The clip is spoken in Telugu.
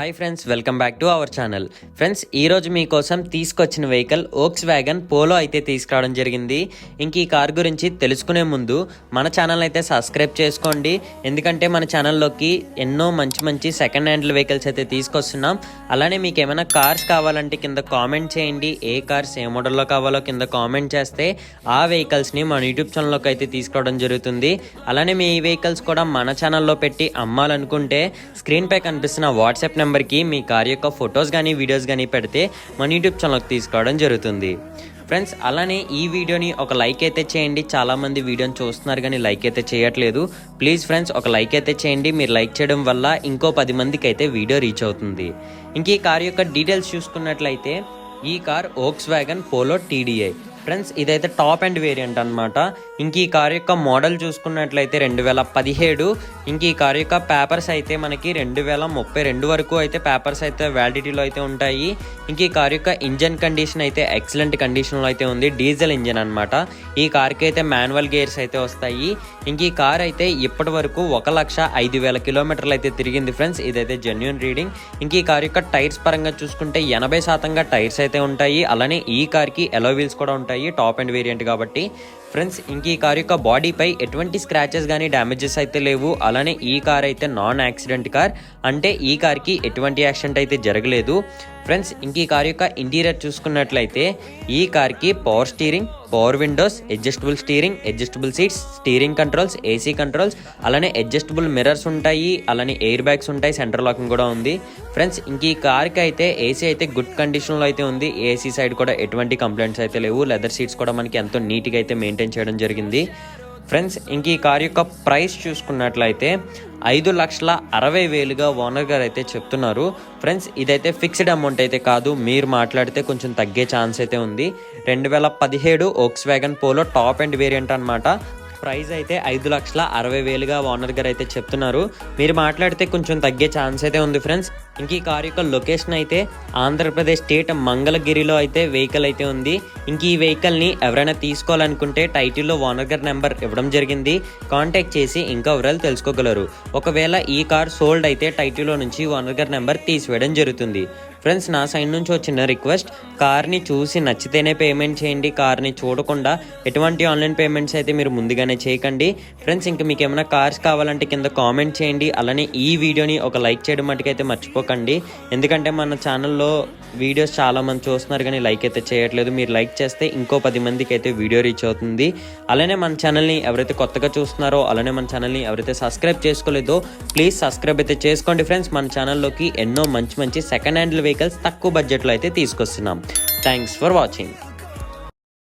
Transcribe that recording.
Hi friends welcome back to our channel friends ఈరోజు మీకోసం తీసుకొచ్చిన వెహికల్ ఓక్స్ వ్యాగన్ పోలో అయితే తీసుకురావడం జరిగింది. ఇంక ఈ కార్ గురించి తెలుసుకునే ముందు మన ఛానల్ అయితే సబ్స్క్రైబ్ చేసుకోండి. ఎందుకంటే మన ఛానల్లోకి ఎన్నో మంచి మంచి సెకండ్ హ్యాండ్ వెహికల్స్ అయితే తీసుకొస్తున్నాం. అలానే మీకు ఏమైనా కార్స్ కావాలంటే కింద కామెంట్ చేయండి. ఏ కార్స్ ఏ మోడల్లో కావాలో కింద కామెంట్ చేస్తే ఆ వెహికల్స్ని మన యూట్యూబ్ ఛానల్లోకి అయితే తీసుకురావడం జరుగుతుంది. అలానే మీ వెహికల్స్ కూడా మన ఛానల్లో పెట్టి అమ్మాలనుకుంటే స్క్రీన్పై కనిపిస్తున్న వాట్సాప్ నెంబర్ నెంబర్కి మీ కార్ యొక్క ఫొటోస్ కానీ వీడియోస్ కానీ పెడితే మన యూట్యూబ్ ఛానల్కి తీసుకురావడం జరుగుతుంది. ఫ్రెండ్స్ అలానే ఈ వీడియోని ఒక లైక్ అయితే చేయండి. చాలామంది వీడియోని చూస్తున్నారు కానీ లైక్ అయితే చేయట్లేదు. ప్లీజ్ ఫ్రెండ్స్ ఒక లైక్ అయితే చేయండి. మీరు లైక్ చేయడం వల్ల ఇంకో పది మందికి అయితే వీడియో రీచ్ అవుతుంది. ఇంక ఈ కార్ యొక్క డీటెయిల్స్ చూసుకున్నట్లయితే ఈ car Volkswagen Polo TDI. Friends ఇదైతే టాప్ అండ్ వేరియంట్ అనమాట ఇంక ఈ కార్ యొక్క మోడల్ చూసుకున్నట్లయితే రెండు వేల పదిహేడు. ఇంక ఈ కార్ యొక్క పేపర్స్ అయితే మనకి రెండు వేల ముప్పై రెండు వరకు అయితే పేపర్స్ అయితే వ్యాలిడిటీలో అయితే ఉంటాయి. ఇంక ఈ కార్ యొక్క ఇంజన్ కండిషన్ అయితే ఎక్సలెంట్ కండిషన్లో అయితే ఉంది. డీజిల్ ఇంజన్ అనమాట ఈ కార్కి అయితే మాన్యువల్ గేర్స్ అయితే వస్తాయి. ఇంక ఈ కార్ అయితే ఇప్పటి వరకు ఒక లక్ష ఐదు వేల కిలోమీటర్లు అయితే తిరిగింది ఫ్రెండ్స్ ఇదైతే జెన్యున్ రీడింగ్ ఇంక ఈ కార్ యొక్క టైర్స్ పరంగా చూసుకుంటే ఎనభై శాతంగా టైర్స్ అయితే ఉంటాయి. అలానే ఈ కార్కి ఎలో వీల్స్ కూడా ఉంటాయి. టాప్ అండ్ వేరియంట్ కాబట్టి ఫ్రెండ్స్ ఇంక ఈ కార్ యొక్క బాడీపై ఎటువంటి స్క్రాచెస్ కానీ డ్యామేజెస్ అయితే లేవు. అలానే ఈ కార్ అయితే నాన్ యాక్సిడెంట్ కార్. అంటే ఈ కార్కి ఎటువంటి యాక్సిడెంట్ అయితే జరగలేదు. ఫ్రెండ్స్ ఇంక ఈ కార్ యొక్క ఇంటీరియర్ చూసుకున్నట్లయితే ఈ కార్కి power steering power windows adjustable steering adjustable seats steering controls AC controls అలానే అడ్జస్టబుల్ మిర్రర్స్ ఉంటాయి. అలానే ఎయిర్ బ్యాగ్స్ ఉంటాయి. సెంటర్ లాకింగ్ కూడా ఉంది. ఫ్రెండ్స్ ఇంక ఈ కార్కి అయితే ఏసీ అయితే గుడ్ కండిషన్లో అయితే ఉంది. ఏసీ సైడ్ కూడా ఎటువంటి కంప్లైంట్స్ అయితే లేవు. లెదర్ సీట్స్ కూడా మనకి ఎంతో నీట్గా అయితే మెయింటైన్ చేయడం జరిగింది. ఫ్రెండ్స్ ఇంక ఈ కార్ యొక్క ప్రైస్ చూసుకున్నట్లయితే ఐదు లక్షల అరవై వేలుగా ఓనర్ గారు అయితే చెప్తున్నారు. ఫ్రెండ్స్ ఇదైతే ఫిక్స్డ్ అమౌంట్ అయితే కాదు. మీరు మాట్లాడితే కొంచెం తగ్గే ఛాన్స్ అయితే ఉంది. రెండు వేల పదిహేడు Volkswagen Polo top end variant అనమాట ప్రైస్ అయితే ఐదు లక్షల అరవై వేలుగా ఓనర్ గారు అయితే చెప్తున్నారు. మీరు మాట్లాడితే కొంచెం తగ్గే ఛాన్స్ అయితే ఉంది ఫ్రెండ్స్. ఇంక ఈ కార్ యొక్క లొకేషన్ అయితే ఆంధ్రప్రదేశ్ స్టేట్ మంగళగిరిలో అయితే వెహికల్ అయితే ఉంది. ఇంక ఈ వెహికల్ని ఎవరైనా తీసుకోవాలనుకుంటే టైటిల్లో ఓనర్ గారి నెంబర్ ఇవ్వడం జరిగింది. కాంటాక్ట్ చేసి ఇంకా వివరాలు తెలుసుకోగలరు. ఒకవేళ ఈ కార్ సోల్డ్ అయితే టైటిల్లో నుంచి ఓనర్ గారి నెంబర్ తీసివేయడం జరుగుతుంది. ఫ్రెండ్స్ నా సైడ్ నుంచి వచ్చిన రిక్వెస్ట్. కార్ని చూసి నచ్చితేనే పేమెంట్ చేయండి. కార్ని చూడకుండా ఎటువంటి ఆన్లైన్ పేమెంట్స్ అయితే మీరు ముందుగానే చేయకండి. ఫ్రెండ్స్ ఇంకా మీకు ఏమైనా కార్స్ కావాలంటే కింద కామెంట్ చేయండి. అలానే ఈ వీడియోని ఒక లైక్ చేయడం మటుకైతే మర్చిపోకండి ఎందుకంటే మన ఛానల్లో వీడియోస్ చాలా మంది చూస్తున్నారు కానీ లైక్ అయితే చేయట్లేదు. మీరు లైక్ చేస్తే ఇంకో పది మందికి అయితే వీడియో రీచ్ అవుతుంది. అలానే మన ఛానల్ని ఎవరైతే కొత్తగా చూస్తున్నారో అలానే మన ఛానల్ని ఎవరైతే సబ్స్క్రైబ్ చేసుకోలేదో ప్లీజ్ సబ్స్క్రైబ్ అయితే చేసుకోండి ఫ్రెండ్స్. మన ఛానల్లోకి ఎన్నో మంచి మంచి సెకండ్ హ్యాండ్ వెహికల్స్ తక్కువ బడ్జెట్లో అయితే తీసుకొస్తున్నాం. Thanks for watching